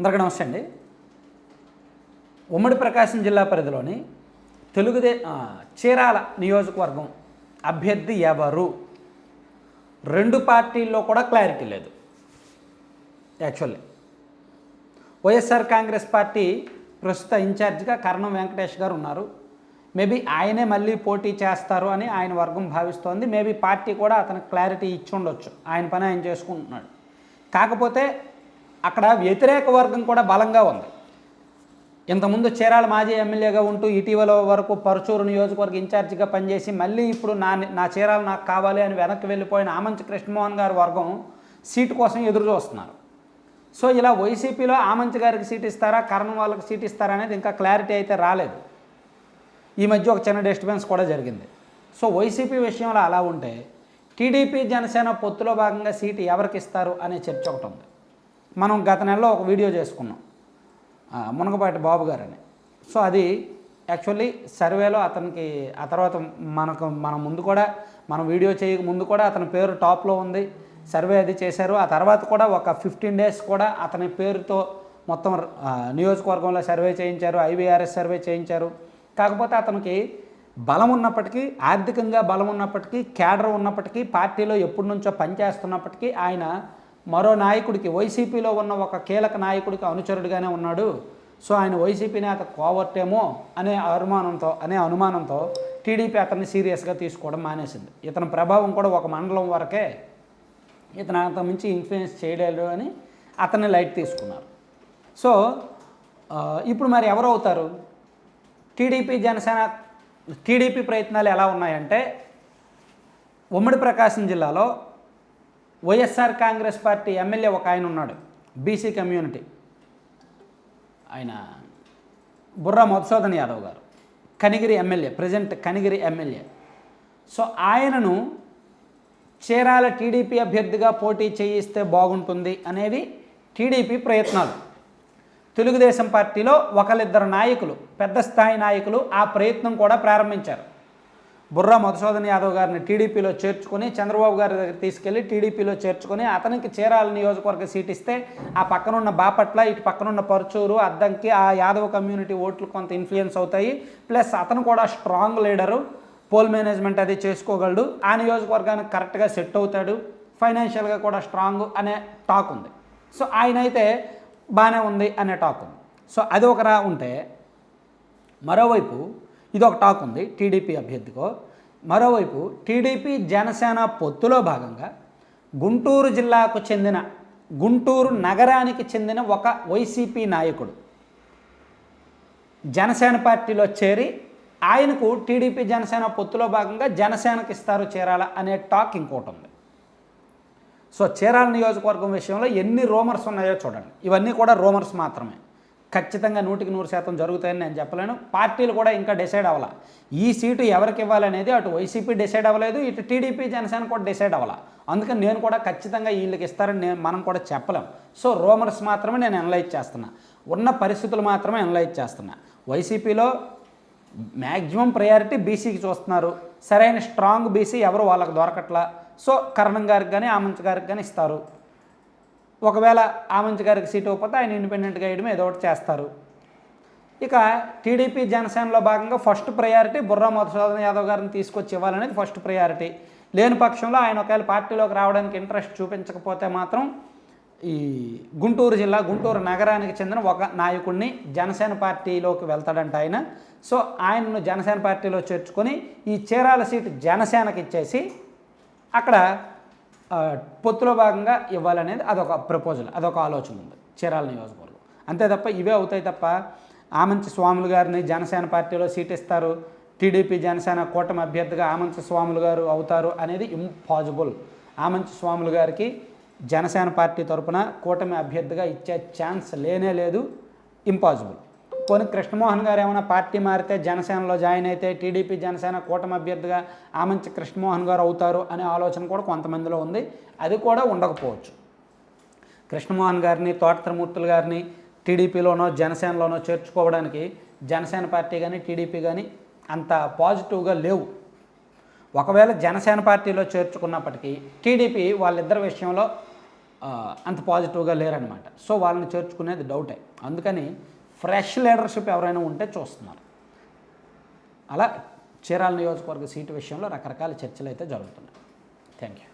అందరికీ నమస్తే అండి. ఉమ్మడి ప్రకాశం జిల్లా పరిధిలోని తెలుగుదే చీరాల నియోజకవర్గం అభ్యర్థి ఎవరు? రెండు పార్టీల్లో కూడా క్లారిటీ లేదు. యాక్చువల్లీ వైఎస్ఆర్ కాంగ్రెస్ పార్టీ ప్రస్తుత ఇన్ఛార్జిగా కరణం వెంకటేష్ గారు ఉన్నారు. మేబీ ఆయనే మళ్ళీ పోటీ చేస్తారు అని ఆయన వర్గం భావిస్తోంది. మేబీ పార్టీ కూడా అతనికి క్లారిటీ ఇచ్చి ఉండొచ్చు. ఆయన పని ఆయన చేసుకుంటున్నాడు. కాకపోతే అక్కడ వ్యతిరేక వర్గం కూడా బలంగా ఉంది. ఇంతకుముందు చీరాల మాజీ ఎమ్మెల్యేగా ఉంటూ ఇటీవల వరకు పరుచూరు నియోజకవర్గ ఇన్ఛార్జిగా పనిచేసి మళ్ళీ ఇప్పుడు నా నా చీరాలు నాకు కావాలి అని వెనక్కి వెళ్ళిపోయిన ఆమంచి కృష్ణమోహన్ గారి వర్గం సీటు కోసం ఎదురు చూస్తున్నారు. సో ఇలా వైసీపీలో ఆమంచి గారికి సీట్ ఇస్తారా కరణం వాళ్ళకి సీట్ ఇస్తారా అనేది ఇంకా క్లారిటీ అయితే రాలేదు. ఈ మధ్య ఒక చిన్న డిస్టర్బెన్స్ కూడా జరిగింది. సో వైసీపీ విషయంలో అలా ఉంటే టీడీపీ జనసేన పొత్తులో భాగంగా సీటు ఎవరికి ఇస్తారు అనే చర్చ ఒకటి ఉంది. మనం గత నెలలో ఒక వీడియో చేసుకున్నాం. మునగపాటి బాబు గారని. సో అది యాక్చువల్లీ సర్వేలో అతనికి ఆ తర్వాత మనకు మన ముందు కూడా మనం వీడియో చేయక ముందు కూడా అతని పేరు టాప్లో ఉంది. సర్వే అది చేశారు. ఆ తర్వాత కూడా ఒక ఫిఫ్టీన్ డేస్ కూడా అతని పేరుతో మొత్తం నియోజకవర్గంలో సర్వే చేయించారు. ఐవీఆర్ఎస్ సర్వే చేయించారు. కాకపోతే అతనికి బలం ఉన్నప్పటికీ ఆర్థికంగా బలం ఉన్నప్పటికీ క్యాడర్ ఉన్నప్పటికీ పార్టీలో ఎప్పటి నుంచో పనిచేస్తున్నప్పటికీ ఆయన మరో నాయకుడికి వైసీపీలో ఉన్న ఒక కీలక నాయకుడికి అనుచరుడిగానే ఉన్నాడు. సో ఆయన వైసీపీ నేత కోవర్టేమో అనే అనుమానంతో అనే అనుమానంతో టీడీపీ అతన్ని సీరియస్గా తీసుకోవడం మానేసింది. ఇతని ప్రభావం కూడా ఒక మండలం వరకే ఇతను అంత మించి ఇన్ఫ్లుయెన్స్ చేయలేడు అని అతన్ని లైట్ తీసుకున్నారు. సో ఇప్పుడు మరి ఎవరు అవుతారు? టీడీపీ జనసేన టీడీపీ ప్రయత్నాలు ఎలా ఉన్నాయంటే ఉమ్మడి ప్రకాశం జిల్లాలో వైఎస్ఆర్ కాంగ్రెస్ పార్టీ ఎమ్మెల్యే ఒక ఆయన ఉన్నాడు బీసీ కమ్యూనిటీ. ఆయన బుర్రా మధుసూదన్ యాదవ్ గారు Kanigiri MLA present Kanigiri MLA. So ఆయనను చీరాల టీడీపీ అభ్యర్థిగా పోటీ చేయిస్తే బాగుంటుంది అనేది టీడీపీ ప్రయత్నాలు. తెలుగుదేశం పార్టీలో ఒకరిద్దరు నాయకులు పెద్ద స్థాయి నాయకులు ఆ ప్రయత్నం కూడా ప్రారంభించారు. బుర్రా మధుసూదన్ యాదవ్ గారిని టీడీపీలో చేర్చుకొని చంద్రబాబు గారి దగ్గర తీసుకెళ్ళి టీడీపీలో చేర్చుకొని అతనికి చీరాల నియోజకవర్గ సీట్ ఇస్తే ఆ పక్కనున్న బాపట్ల ఇటు పక్కనున్న పరుచూరు అద్దంకి ఆ యాదవ్ కమ్యూనిటీ ఓట్లు కొంత ఇన్ఫ్లుయెన్స్ అవుతాయి. ప్లస్ అతను కూడా స్ట్రాంగ్ లీడరు. పోల్ మేనేజ్మెంట్ అది చేసుకోగలడు. ఆ నియోజకవర్గానికి కరెక్ట్గా సెట్ అవుతాడు. ఫైనాన్షియల్గా కూడా స్ట్రాంగ్ అనే టాక్ ఉంది. సో ఆయన అయితే బాగానే ఉంది అనే టాక్ ఉంది. సో అది ఒకరా ఉంటే మరోవైపు ఇది ఒక టాక్ ఉంది టీడీపీ అభ్యర్థికో. మరోవైపు టీడీపీ జనసేన పొత్తులో భాగంగా గుంటూరు జిల్లాకు చెందిన గుంటూరు నగరానికి చెందిన ఒక వైసీపీ నాయకుడు జనసేన పార్టీలో చేరి ఆయనకు టీడీపీ జనసేన పొత్తులో భాగంగా జనసేనకి ఇస్తారు చేరాల అనే టాక్ ఇంకోటి ఉంది. సో చీరాల నియోజకవర్గం విషయంలో ఎన్ని రూమర్స్ ఉన్నాయో చూడండి. ఇవన్నీ కూడా రూమర్స్ మాత్రమే. ఖచ్చితంగా నూటికి నూరు శాతం జరుగుతాయని నేను చెప్పలేను. పార్టీలు కూడా ఇంకా డిసైడ్ అవ్వాల. ఈ సీటు ఎవరికి ఇవ్వాలనేది అటు వైసీపీ డిసైడ్ అవ్వలేదు ఇటు టీడీపీ జనసేన కూడా డిసైడ్ అవ్వాల. అందుకని నేను కూడా ఖచ్చితంగా వీళ్ళకి ఇస్తారని నేను మనం కూడా చెప్పలేం. సో రూమర్స్ మాత్రమే నేను అనలైజ్ చేస్తున్నా. ఉన్న పరిస్థితులు మాత్రమే అనలైజ్ చేస్తున్నా. వైసీపీలో మ్యాక్సిమం ప్రయారిటీ బీసీకి చూస్తున్నారు. సరైన స్ట్రాంగ్ బీసీ ఎవరు వాళ్ళకి దొరకట్లా. సో కరణం గారికి కానీ ఆమంత్ గారికి కానీ ఇస్తారు. ఒకవేళ ఆమంచి గారికి సీట్ ఇవ్వకపోతే ఆయన ఇండిపెండెంట్గా వేయడం ఏదో ఒకటి చేస్తారు. ఇక టీడీపీ జనసేనలో భాగంగా ఫస్ట్ ప్రయారిటీ బుర్రా మధుసూదన్ యాదవ్ గారిని తీసుకొచ్చి ఇవ్వాలనేది ఫస్ట్ ప్రయారిటీ లేని పక్షంలో ఆయన ఒకవేళ పార్టీలోకి రావడానికి ఇంట్రెస్ట్ చూపించకపోతే మాత్రం ఈ గుంటూరు జిల్లా గుంటూరు నగరానికి చెందిన ఒక నాయకుడిని జనసేన పార్టీలోకి వెళ్తాడంట ఆయన. సో ఆయనను జనసేన పార్టీలో చేర్చుకొని ఈ చీరాల సీటు జనసేనకి ఇచ్చేసి అక్కడ పొత్తులో భాగంగా ఇవ్వాలనేది అదొక ప్రపోజల్ అదొక ఆలోచన ఉంది చీరాల నియోజకవర్గం అంతే తప్ప ఇవే అవుతాయి తప్ప ఆమంచి స్వాములు గారిని జనసేన పార్టీలో సీట్ ఇస్తారు టీడీపీ జనసేన కూటమి అభ్యర్థిగా ఆమంచి స్వాములు గారు అవుతారు అనేది ఇంపాసిబుల్ ఆమంచి స్వాములు గారికి జనసేన పార్టీ తరపున కూటమి అభ్యర్థిగా ఇచ్చే ఛాన్స్ లేనే లేదు ఇంపాసిబుల్ పోనీ కృష్ణమోహన్ గారు ఏమైనా పార్టీ మారితే జనసేనలో జాయిన్ అయితే టీడీపీ జనసేన కూటమి అభ్యర్థిగా ఆమంచి కృష్ణమోహన్ గారు అవుతారు అనే ఆలోచన కూడా కొంతమందిలో ఉంది. అది కూడా ఉండకపోవచ్చు. కృష్ణమోహన్ గారిని తోటత్రమూర్తులు గారిని టీడీపీలోనో జనసేనలోనో చేర్చుకోవడానికి జనసేన పార్టీ కానీ టీడీపీ కానీ అంత పాజిటివ్గా లేవు. ఒకవేళ జనసేన పార్టీలో చేర్చుకున్నప్పటికీ టీడీపీ వాళ్ళిద్దరి విషయంలో అంత పాజిటివ్గా లేరనమాట సో వాళ్ళని చేర్చుకునేది డౌటే. అందుకని ఫ్రెష్ లీడర్షిప్ ఎవరైనా ఉంటే చూస్తున్నారు. అలా చీరాల నియోజకవర్గ సీటు విషయంలో రకరకాల చర్చలు అయితే జరుగుతున్నాయి. Thank you